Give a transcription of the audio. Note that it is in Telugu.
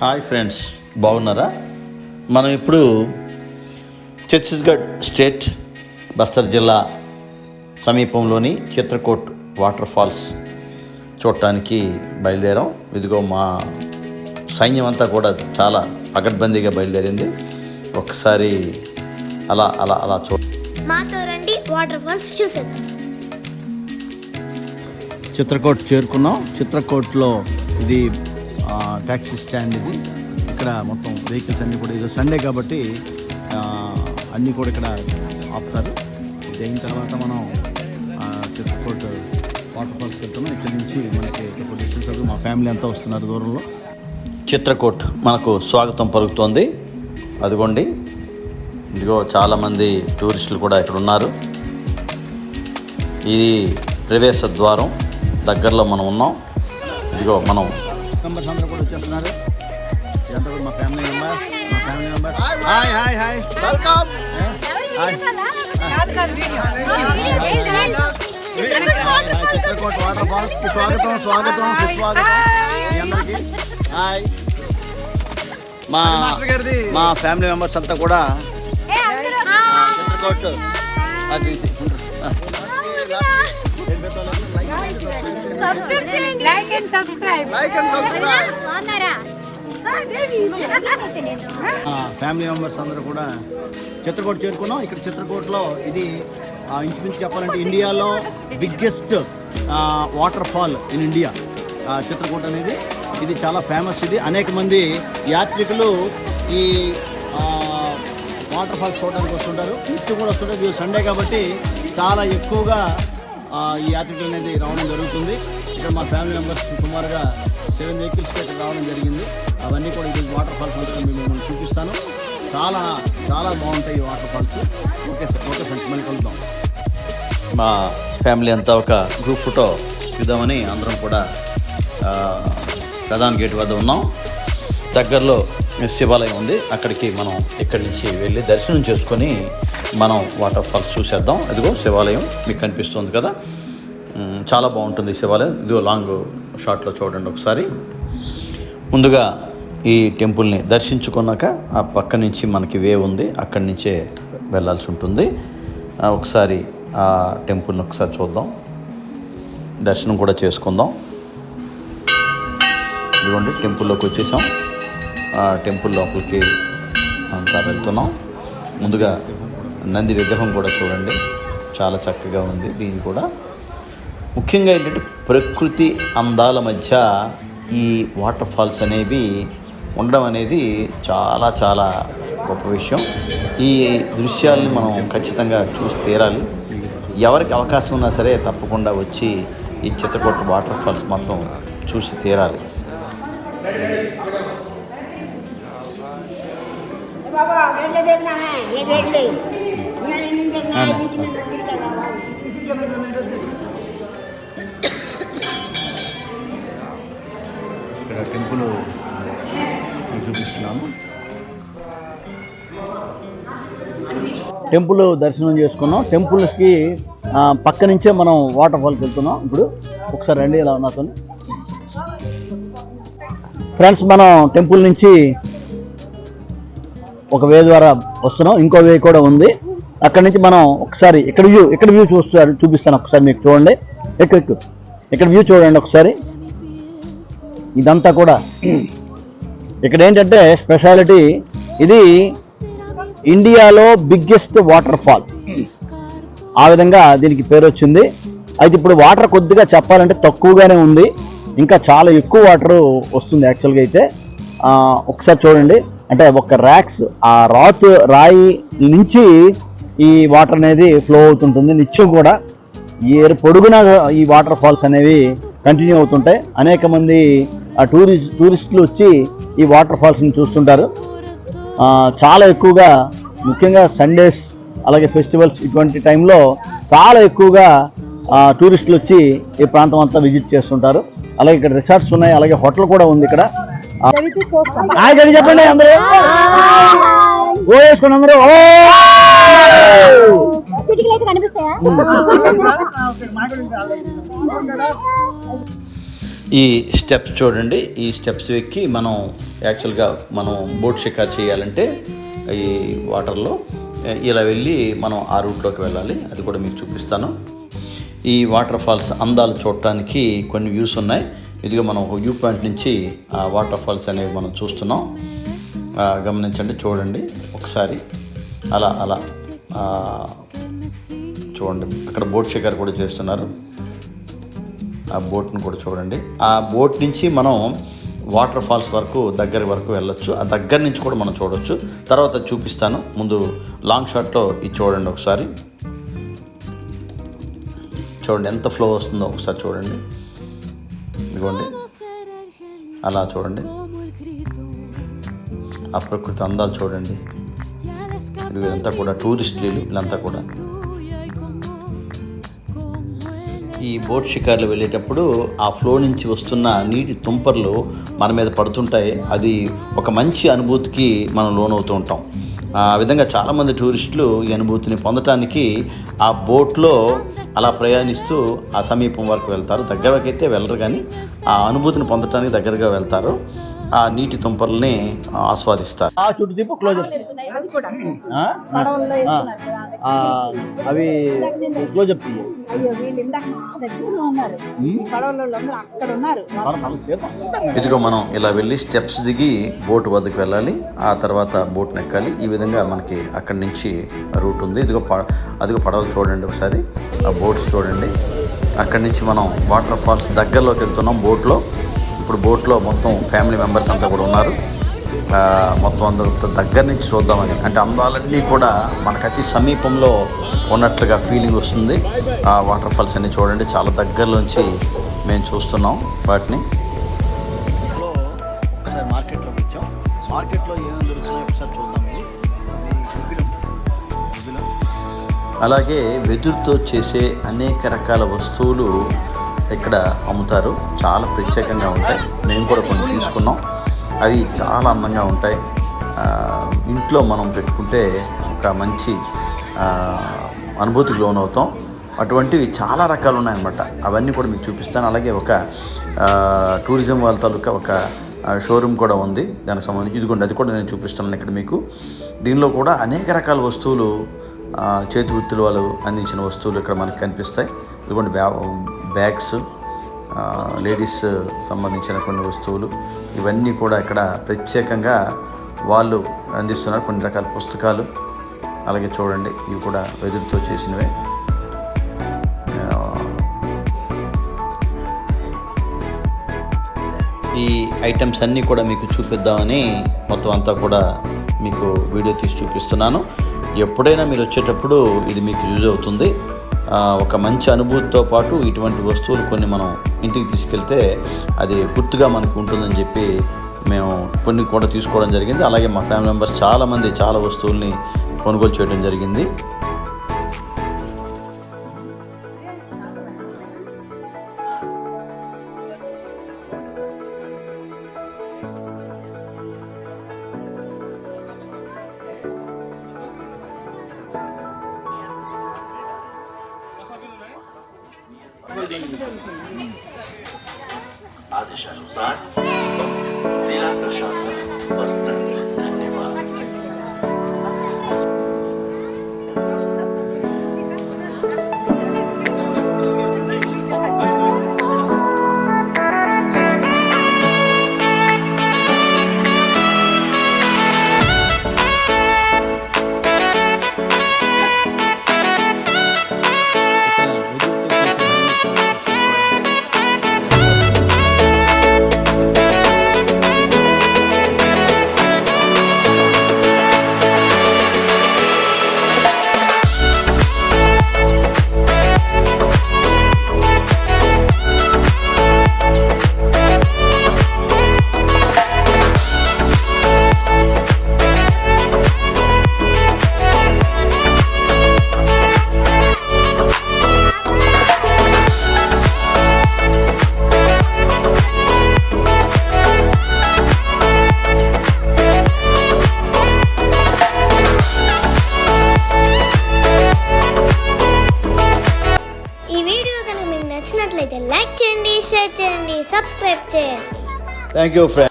హాయ్ ఫ్రెండ్స్ బాగున్నారా? మనం ఇప్పుడు ఛత్తీస్గఢ్ స్టేట్ బస్తర్ జిల్లా సమీపంలోని చిత్రకూట్ వాటర్ ఫాల్స్ చూడటానికి బయలుదేరాం. ఇదిగో మా సైన్యం అంతా కూడా చాలా పగడ్బందీగా బయలుదేరింది. ఒకసారి అలా అలా అలా చూ మాతో రండి వాటర్ ఫాల్స్ చూసేద్దాం. చిత్రకూట్ చేరుకున్నాం. చిత్రకూట్లో ఇది ట్యాక్సీ స్టాండ్ ఇది. ఇక్కడ మొత్తం వెహికల్స్ అన్నీ కూడా ఇది సండే కాబట్టి అన్నీ కూడా ఇక్కడ ఆపుతారు. ఇది అయిన తర్వాత మనం ఆ, చిత్రకూట్ వాటర్ ఫాల్స్కి వెళ్తున్నాం. ఇక్కడ నుంచి మనకి ఒక మా ఫ్యామిలీ అంతా వస్తున్నారు దూరంలో. చిత్రకూట్ మనకు స్వాగతం పలుకుతోంది. అదిగోండి. ఇదిగో చాలామంది టూరిస్టులు కూడా ఇక్కడ ఉన్నారు. ఇది ప్రవేశ ద్వారం దగ్గరలో మనం ఉన్నాం. ఇదిగో మనం మెంబర్స్ అందరూ కూడా వచ్చేస్తున్నారు. ఇదంతా కూడా మా ఫ్యామిలీ మెంబర్స్ మా family members hi hi hi welcome Chitrakote water ఫాల్స్కి స్వాగతం స్వాగతం సుస్వాగతం. మీ అందరికీ. హాయ్ మా మా ఫ్యామిలీ మెంబర్స్ అంతా కూడా చిత్రకోట్ అది ఇది. ఆ. లైక్ అండ్ సబ్స్క్రైబ్ ఆ, ఫ్యామిలీ మెంబర్స్ అందరూ కూడా చిత్రకూట చేరుకున్నాం. ఇక్కడ చిత్రకూటలో ఇది ఇంచుమించు చెప్పాలంటే ఇండియాలో biggest waterfall in India Chitrakoot అనేది ఇది చాలా ఫేమస్ ఇది. అనేక మంది యాత్రికులు ఈ వాటర్ ఫాల్స్ చూడడానికి వస్తుంటారు. నిత్యం కూడా వస్తుంటారు. ఇది సండే కాబట్టి చాలా ఎక్కువగా ఈ యాత్రికులు అనేది రావడం జరుగుతుంది. ఇక్కడ మా ఫ్యామిలీ మెంబర్స్ సుమారుగా సెవెన్ వెహికల్స్ ఇక్కడ రావడం జరిగింది. అవన్నీ కూడా ఇది వాటర్ ఫాల్స్ అంతా మీకు చూపిస్తాను. చాలా చాలా బాగుంటాయి ఈ waterfalls. Okay sir okay friends మళ్ళీ కలుద్దాం. మా ఫ్యామిలీ అంతా ఒక గ్రూప్ ఫోటో ఇద్దామని అందరం కూడా ప్రధాన గేట్ వద్ద ఉన్నాం. దగ్గరలో శివాలయం ఉంది. అక్కడికి మనం ఇక్కడి నుంచి వెళ్ళి దర్శనం చేసుకొని మనం వాటర్ ఫాల్స్ చూసేద్దాం. ఇదిగో శివాలయం మీకు కనిపిస్తుంది కదా. చాలా బాగుంటుంది శివాలయం. ఇదిగో లాంగ్ షాట్లో చూడండి ఒకసారి. ముందుగా ఈ టెంపుల్ని దర్శించుకున్నాక ఆ పక్క నుంచి మనకి వే ఉంది. అక్కడి నుంచే వెళ్ళాల్సి ఉంటుంది. ఒకసారి ఆ టెంపుల్ని ఒకసారి చూద్దాం. దర్శనం కూడా చేసుకుందాం. ఇదిగోండి టెంపుల్లోకి వచ్చేసాం. ఆ టెంపుల్ లోపలికి అంతా వెళ్తున్నాం. ముందుగా నంది విగ్రహం కూడా చూడండి. చాలా చక్కగా ఉంది. దీన్ని కూడా ముఖ్యంగా ఏంటంటే ప్రకృతి అందాల మధ్య ఈ వాటర్ ఫాల్స్ అనేవి ఉండడం అనేది చాలా చాలా గొప్ప విషయం. ఈ దృశ్యాలని మనం ఖచ్చితంగా చూసి తీరాలి. ఎవరికి అవకాశం ఉన్నా సరే తప్పకుండా వచ్చి ఈ చిత్రకూట వాటర్ ఫాల్స్ మాత్రం చూసి తీరాలి. बाबा ఇక్కడ టెంపుల్ చూపిస్తున్నాము. టెంపుల్ దర్శనం చేసుకున్నాం. టెంపుల్స్కి పక్క నుంచే మనం వాటర్ ఫాల్కి వెళ్తున్నాం. ఇప్పుడు ఒకసారి రండి ఇలా ఉన్నా ఫ్రెండ్స్ మనం టెంపుల్ నుంచి ఒక వే ద్వారా వస్తున్నాం. ఇంకో వే కూడా ఉంది. అక్కడ నుంచి మనం ఒకసారి ఇక్కడ వ్యూ ఇక్కడ వ్యూ చూస్తారు చూపిస్తాను ఒకసారి మీకు చూడండి. ఎక్కువ ఎక్కువ ఇక్కడ వ్యూ చూడండి ఒకసారి. ఇదంతా కూడా ఇక్కడ ఏంటంటే స్పెషాలిటీ ఇది ఇండియాలో బిగ్గెస్ట్ వాటర్ ఫాల్ ఆ విధంగా దీనికి పేరు వచ్చింది. అయితే ఇప్పుడు వాటర్ కొద్దిగా చెప్పాలంటే తక్కువగానే ఉంది. ఇంకా చాలా ఎక్కువ వాటర్ వస్తుంది యాక్చువల్గా అయితే. ఒకసారి చూడండి. అంటే ఒక ర్యాక్స్ ఆ రాత్ రాయి నుంచి ఈ వాటర్ అనేది ఫ్లో అవుతుంటుంది. నిత్యం కూడా ఈ పొడుగున ఈ వాటర్ ఫాల్స్ అనేవి కంటిన్యూ అవుతుంటాయి. అనేక మంది ఆ టూరిస్ట్ టూరిస్టులు వచ్చి ఈ వాటర్ ఫాల్స్ని చూస్తుంటారు. చాలా ఎక్కువగా ముఖ్యంగా సండేస్ అలాగే ఫెస్టివల్స్ ఇటువంటి టైంలో చాలా ఎక్కువగా టూరిస్టులు వచ్చి ఈ ప్రాంతం అంతా విజిట్ చేస్తుంటారు. అలాగే ఇక్కడ రిసార్ట్స్ ఉన్నాయి అలాగే హోటల్ కూడా ఉంది ఇక్కడ. చెప్పండి అందరూ. అందరూ ఈ స్టెప్స్ చూడండి. ఈ స్టెప్స్ ఎక్కి మనం యాక్చువల్గా మనం బోట్ షికార్ చేయాలంటే ఈ వాటర్లో ఇలా వెళ్ళి మనం ఆ రూట్లోకి వెళ్ళాలి. అది కూడా మీకు చూపిస్తాను. ఈ వాటర్ ఫాల్స్ అందాలు చూడటానికి కొన్ని వ్యూస్ ఉన్నాయి. ఇదిగో మనం ఒక వ్యూ పాయింట్ నుంచి ఆ వాటర్ ఫాల్స్ అనేవి మనం చూస్తున్నాం. గమనించండి చూడండి ఒకసారి అలా అలా చూడండి అక్కడ బోట్ షికార్ కూడా చేస్తున్నారు. ఆ బోట్ని కూడా చూడండి. ఆ బోట్ నుంచి మనం వాటర్ ఫాల్స్ వరకు దగ్గర వరకు వెళ్ళొచ్చు. ఆ దగ్గర నుంచి కూడా మనం చూడొచ్చు. తర్వాత చూపిస్తాను. ముందు లాంగ్ షాట్లో ఇది చూడండి ఒకసారి. చూడండి ఎంత ఫ్లో వస్తుందో ఒకసారి చూడండి. ఇదిగోండి. అలా చూడండి. ఆ ప్రకృతి అందాలు చూడండి. ఇది ఇదంతా కూడా టూరిస్టులు వీళ్ళంతా కూడా. ఈ బోట్ షికార్లు వెళ్ళేటప్పుడు ఆ ఫ్లో నుంచి వస్తున్న నీటి తుంపర్లు మన మీద పడుతుంటాయి. అది ఒక మంచి అనుభూతికి మనం లోనవుతూ ఉంటాం. ఆ విధంగా చాలామంది టూరిస్టులు ఈ అనుభూతిని పొందటానికి ఆ బోట్లో అలా ప్రయాణిస్తూ ఆ సమీపం వరకు వెళ్తారు. దగ్గరకైతే అయితే వెళ్ళరు కానీ ఆ అనుభూతిని పొందటానికి దగ్గరగా వెళ్తారు. ఆ నీటి తుంపర్లని ఆస్వాదిస్తారు. ఆ చుట్టూ తిప్పు క్లోజ్ అవి క్లోజ్ అప్ ఇదిగో మనం ఇలా వెళ్ళి స్టెప్స్ దిగి బోట్ వద్దకు వెళ్ళాలి. ఆ తర్వాత బోట్ ఎక్కాలి ఈ విధంగా మనకి అక్కడి నుంచి రూట్ ఉంది. ఇదిగో ప అదిగో పడవలు చూడండి ఒకసారి. ఆ బోట్స్ చూడండి. అక్కడి నుంచి మనం వాటర్ ఫాల్స్ దగ్గరలోకి వెళ్తున్నాం బోట్లో. ఇప్పుడు బోట్లో మొత్తం ఫ్యామిలీ మెంబర్స్ అంతా కూడా ఉన్నారు. మొత్తం అందరూ దగ్గర నుంచి చూద్దామని. అంటే అందాలన్నీ కూడా మనకు అతి సమీపంలో ఉన్నట్లుగా ఫీలింగ్ వస్తుంది. ఆ వాటర్ ఫాల్స్ అన్ని చూడండి. చాలా దగ్గరలోంచి మేము చూస్తున్నాం వాటిని. ఒకసారి మార్కెట్లోకి వచ్చాం. మార్కెట్లో ఏమేమి దొరుకుతున్నాయో ఒకసారి చూద్దాం అలాగే వెదురుతో చేసే అనేక రకాల వస్తువులు ఇక్కడ అమ్ముతారు. చాలా ప్రత్యేకంగా ఉంటాయి. మేము కూడా కొన్ని తీసుకున్నాం. అవి చాలా అందంగా ఉంటాయి. ఇంట్లో మనం పెట్టుకుంటే ఒక మంచి అనుభూతికి లోనవుతాం. అటువంటివి చాలా రకాలు ఉన్నాయన్నమాట. అవన్నీ కూడా మీకు చూపిస్తాను. అలాగే ఒక టూరిజం వాళ్ళ తాలూకా ఒక షోరూమ్ కూడా ఉంది. దానికి సంబంధించి ఇదిగోండి అది కూడా నేను చూపిస్తున్నాను ఇక్కడ మీకు. దీనిలో కూడా అనేక రకాల వస్తువులు చేతి వృత్తులు వాళ్ళు అందించిన వస్తువులు ఇక్కడ మనకు కనిపిస్తాయి. ఇదిగోండి బ్యాగ్స్ లేడీస్ సంబంధించిన కొన్ని వస్తువులు ఇవన్నీ కూడా ఇక్కడ ప్రత్యేకంగా వాళ్ళు అందిస్తున్నారు. కొన్ని రకాల పుస్తకాలు అలాగే చూడండి ఇవి కూడా వెదురుతో చేసినవే. ఈ ఐటమ్స్ అన్నీ కూడా మీకు చూపిద్దామని మొత్తం అంతా కూడా మీకు వీడియో తీసి చూపిస్తున్నాను. ఎప్పుడైనా మీరు వచ్చేటప్పుడు ఇది మీకు యూజ్ అవుతుంది. ఒక మంచి అనుభూతితో పాటు ఇటువంటి వస్తువులు కొన్ని మనం ఇంటికి తీసుకెళ్తే అది గుర్తుగా మనకు ఉంటుందని చెప్పి మేము కొన్ని కూడా తీసుకోవడం జరిగింది. అలాగే మా ఫ్యామిలీ మెంబర్స్ చాలామంది చాలా వస్తువుల్ని కొనుగోలు చేయడం జరిగింది. 来 Thank you, friend.